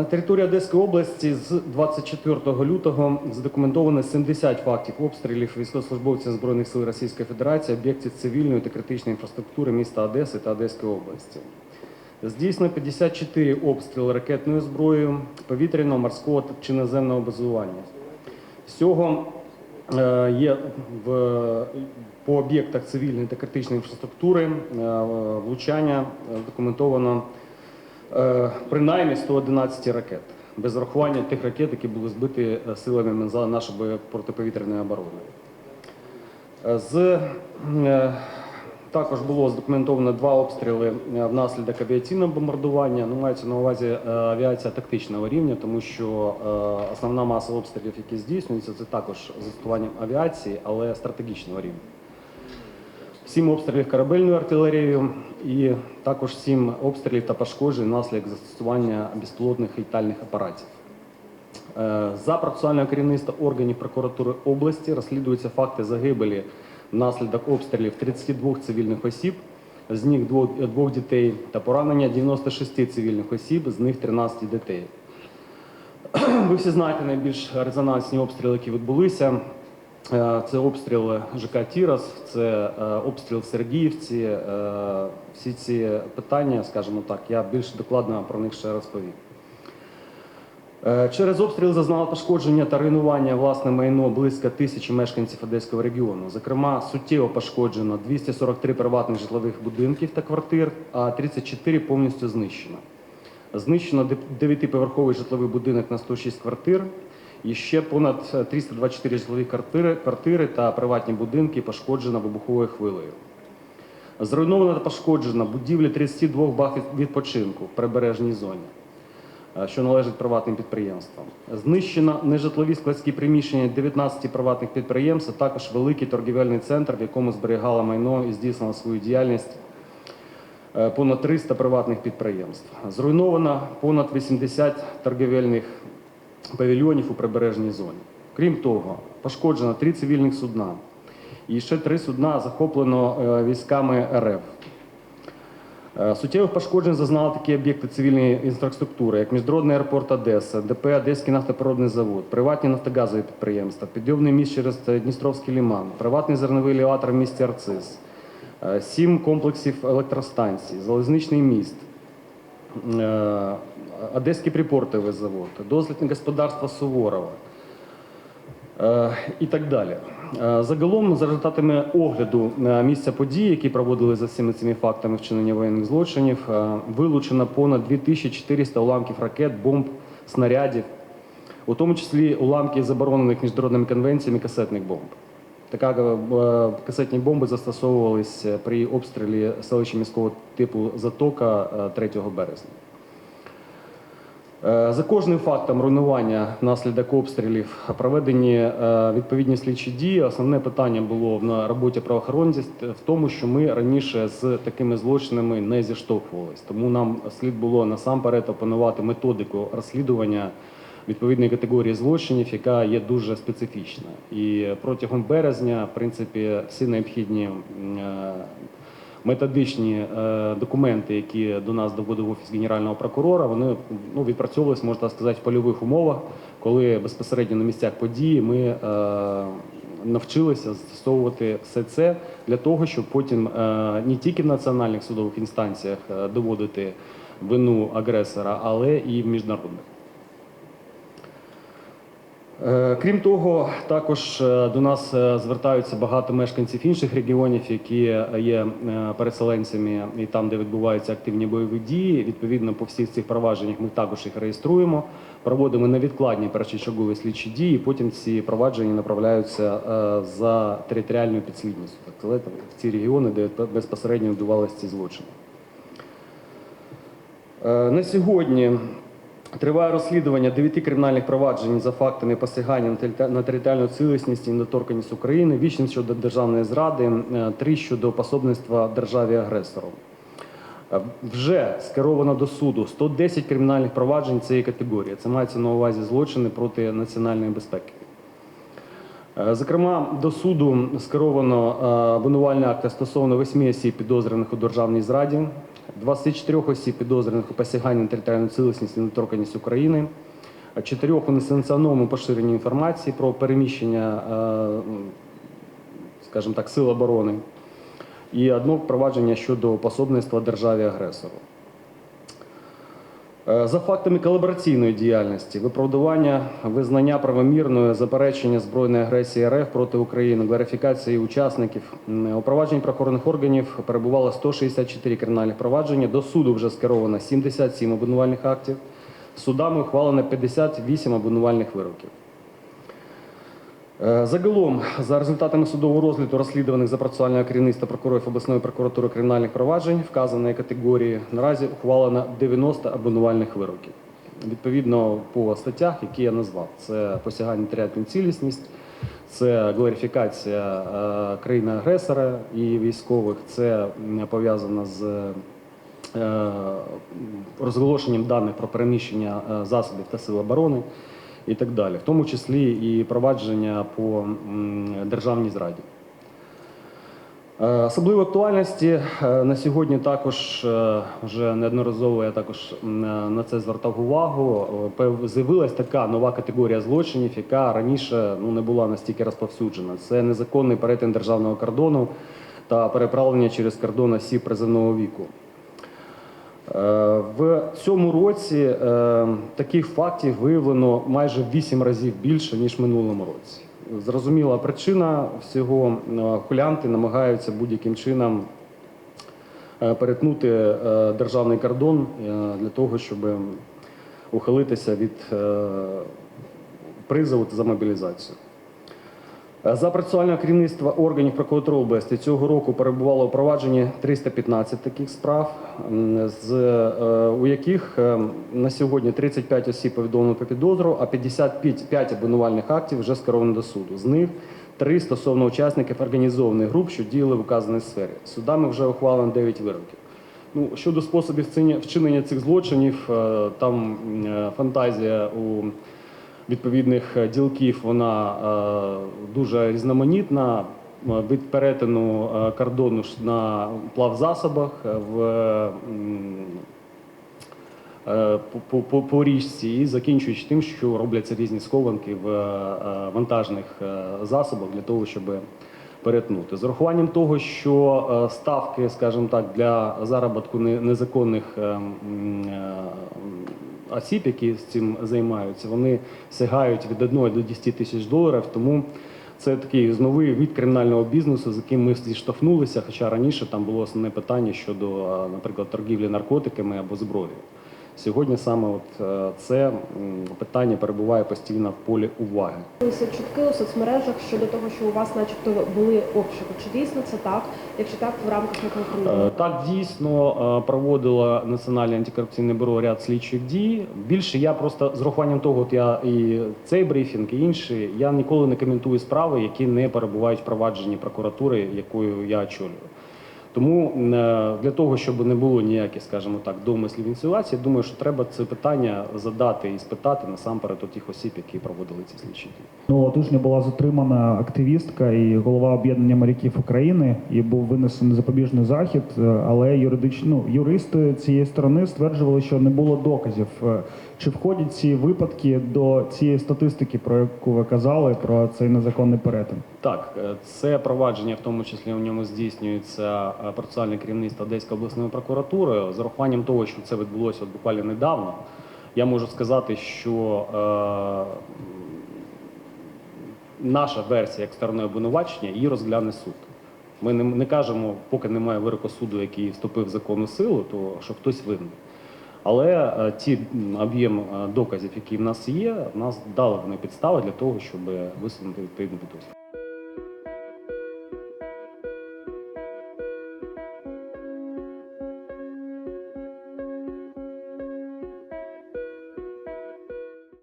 На території Одеської області з 24 лютого задокументовано 70 фактів обстрілів військовослужбовців Збройних сил Російської Федерації, об'єктів цивільної та критичної інфраструктури міста Одеси та Одеської області. Здійснено 54 обстріли ракетною зброєю, повітряного, морського чи наземного базування. Всього е, є в, по об'єктах цивільної та критичної інфраструктури е, влучання е, документовано принаймні 111 ракет, без врахування тих ракет, які були збиті е, силами МНЗ нашої протиповітряної оборони. Е, З, е, також було задокументовано два обстріли е, внаслідок авіаційного бомбардування. Ну, мається на увазі е, авіація тактичного рівня, тому що е, основна маса обстрілів, які здійснюються, це також застосуванням авіації, але стратегічного рівня. Сім обстрілів корабельною артилерією і також сім обстрілів та пошкоджень внаслідок застосування безпілотних літальних апаратів. Е, За процесуального керівництва органів прокуратури області розслідуються факти загибелі внаслідок обстрілів 32 цивільних осіб, з них двох дітей, та поранення 96 цивільних осіб, з них 13 дітей. Ви всі знаєте найбільш резонансні обстріли, які відбулися. Е, Це обстріл ЖК Тірас, це е, обстріл в Сергіївці. Е, Всі ці питання, скажімо так, я більш докладно про них ще розповім. Через обстріл зазнало пошкодження та руйнування власне майно близько тисячі мешканців Одеського регіону. Зокрема, суттєво пошкоджено 243 приватних житлових будинків та квартир, а 34 повністю знищено. Знищено 9-поверховий житловий будинок на 106 квартир. І ще понад 324 житлові квартири, квартири та приватні будинки пошкоджено вибуховою хвилею. Зруйновано та пошкоджено будівлі 32 баз відпочинку в прибережній зоні, е, що належать приватним підприємствам. Знищено нежитлові складські приміщення 19 приватних підприємств, а також великий торгівельний центр, в якому зберігало майно і здійснила свою діяльність е, понад 300 приватних підприємств. Зруйновано понад 80 торгівельних павільйонів у прибережній зоні. Крім того, пошкоджено три цивільних судна. І ще три судна захоплено е, військами РФ. Е, Суттєвих пошкоджень зазнали такі об'єкти цивільної інфраструктури, як Міжнародний аеропорт Одеса, ДП Одеський нафтопроводний завод, приватні нафтогазові підприємства, підйомний міст через Дністровський ліман, приватний зерновий елеватор в місті Арцис, е, сім комплексів електростанцій, залізничний міст, е, Одеський припортовий завод, дослідне господарство Суворова е, і так далі. Е, Загалом, за результатами огляду е, місця події, які проводили за всіми цими фактами вчинення воєнних злочинів, е, вилучено понад 2400 уламків ракет, бомб, снарядів, у тому числі уламки заборонених міжнародними конвенціями касетних бомб. Така е, касетні бомби застосовувалися при обстрілі селища міського типу Затока е, 3 березня. Е, За кожним фактом руйнування внаслідок обстрілів проведені е, відповідні слідчі дії. Основне питання було на роботі правоохоронців в тому, що ми раніше з такими злочинами не зіштовхувалися. Тому нам слід було насамперед опанувати методику розслідування відповідної категорії злочинів, яка є дуже специфічна. І протягом березня, в принципі, всі необхідні е, методичні е, документи, які до нас доводив офіс генерального прокурора, вони ну, відпрацьовувалися, можна сказати, в польових умовах, коли безпосередньо на місцях події ми е, навчилися застосовувати все це для того, щоб потім не тільки в національних судових інстанціях доводити вину агресора, але і в міжнародних. Е, Крім того, також е, до нас е, звертаються багато мешканців інших регіонів, які є переселенцями, і там, де відбуваються активні бойові дії. Відповідно, по всіх цих провадженнях ми також їх реєструємо, проводимо невідкладні першочергові слідчі дії. Потім ці провадження направляються за територіальною підслідністю, тобто в ці регіони, де безпосередньо відбувалися ці злочини. На сьогодні триває розслідування дев'яти кримінальних проваджень за фактами посягання на територіальну цілісність і недоторканність України, вісім щодо державної зради, е, три щодо пособництва державі-агресору. Е, Вже скеровано до суду 110 кримінальних проваджень цієї категорії. Це мається на увазі злочини проти національної безпеки. Е, Зокрема, до суду скеровано е, обвинувальний акт стосовно восьми осіб підозрюваних у державній зраді. 24 осіб підозрюваних у посяганні на територіальну цілісність і недоторканність України, чотирьох у несанкціонованому поширенні інформації про переміщення, е, скажімо так, сил оборони, і одного впровадження щодо пособництва державі-агресору. Е, За фактами колабораційної діяльності, виправдування, визнання правомірної, заперечення збройної агресії РФ проти України, верифікації учасників у провадженні органів перебувало 164 кримінальних провадження. До суду вже скеровано 77 обвинувальних актів. Судами ухвалено 58 обвинувальних вироків. Е, Загалом, за результатами судового розгляду розслідуваних за процесуального керівництва прокурорів обласної прокуратури кримінальних проваджень вказаної категорії, наразі ухвалено 90 обвинувальних вироків. Відповідно по статтях, які я назвав, це посягання на територіальну цілісність, це глорифікація е, країни-агресора і військових, це пов'язано з е, розголошенням даних про переміщення засобів та сил оборони і так далі, в тому числі і провадження по державній зраді. Е, Особливої актуальності е, на сьогодні також е, вже неодноразово я також на це звертав увагу. З'явилась така нова категорія злочинів, яка раніше ну, не була настільки розповсюджена. Це незаконний перетин державного кордону та переправлення через кордон осіб призовного віку. Е, В цьому році е, таких фактів виявлено майже в 8 разів більше, ніж в минулому році. Зрозуміла причина всього. Е, Хулянти намагаються будь-яким чином е, перетнути е, державний кордон е, для того, щоб ухилитися від е, призову за мобілізацію. Е, За процесуального керівництва органів прокуратури області цього року перебувало у провадженні 315 таких справ, з, е, у яких е, на сьогодні 35 осіб повідомлено про підозру, а 55 обвинувальних актів вже скеровано до суду. З них три стосовно учасників організованих груп, що діяли в указаній сфері. Судами вже ухвалено 9 вироків. Ну, щодо способів вчинення- цих злочинів, там фантазія у відповідних е, ділків вона е, дуже різноманітна. Е, Від перетину кордону на плавзасобах в по, по, по, річці і закінчуючи тим, що робляться різні схованки в вантажних засобах для того, щоб перетнути. З урахуванням того, що е, ставки, скажімо так, для заробітку незаконних е, е, осіб, які з цим займаються, вони сягають від 1 до 10 тисяч доларів. Тому це такий новий від кримінального бізнесу, з яким ми зіштовхнулися. Хоча раніше там було основне питання щодо, наприклад, торгівлі наркотиками або зброєю. Сьогодні саме от е, це питання перебуває постійно в полі уваги. З'явилися чутки у соцмережах щодо того, що у вас, начебто, були обшуки. Чи дійсно це так? Якщо так, в рамках якого Е. Так дійсно е, проводило Національне антикорупційне бюро ряд слідчих дій. Більше я просто з рахуванням того, от я і цей брифінг, і інші, я ніколи не коментую справи, які не перебувають в провадженні прокуратури, якою я очолюю. Тому е, для того, щоб не було ніяких, скажімо так, домислів інсинуацій, думаю, що треба це питання задати і спитати насамперед у тих осіб, які проводили ці слідчі дії. Минулого тижня була затримана активістка і голова об'єднання моряків України, і був винесений запобіжний захід. е, Але юридично ну, юристи цієї сторони стверджували, що не було доказів. Е, Чи входять ці випадки до цієї статистики, про яку ви казали, про цей незаконний перетин? Так, е, це провадження, в тому числі у ньому здійснюється е, процесуальне керівництво Одеської обласної прокуратури. З урахуванням того, що це відбулося от буквально недавно, я можу сказати, що е, наша версія як сторони обвинувачення її розгляне суд. Ми не, не кажемо, поки немає вироку суду, який вступив в законну силу, то що хтось винний. Але е, ті об'єм е, доказів, які в нас є, в нас дали вони підстави для того, щоб висунути відповідну підозру.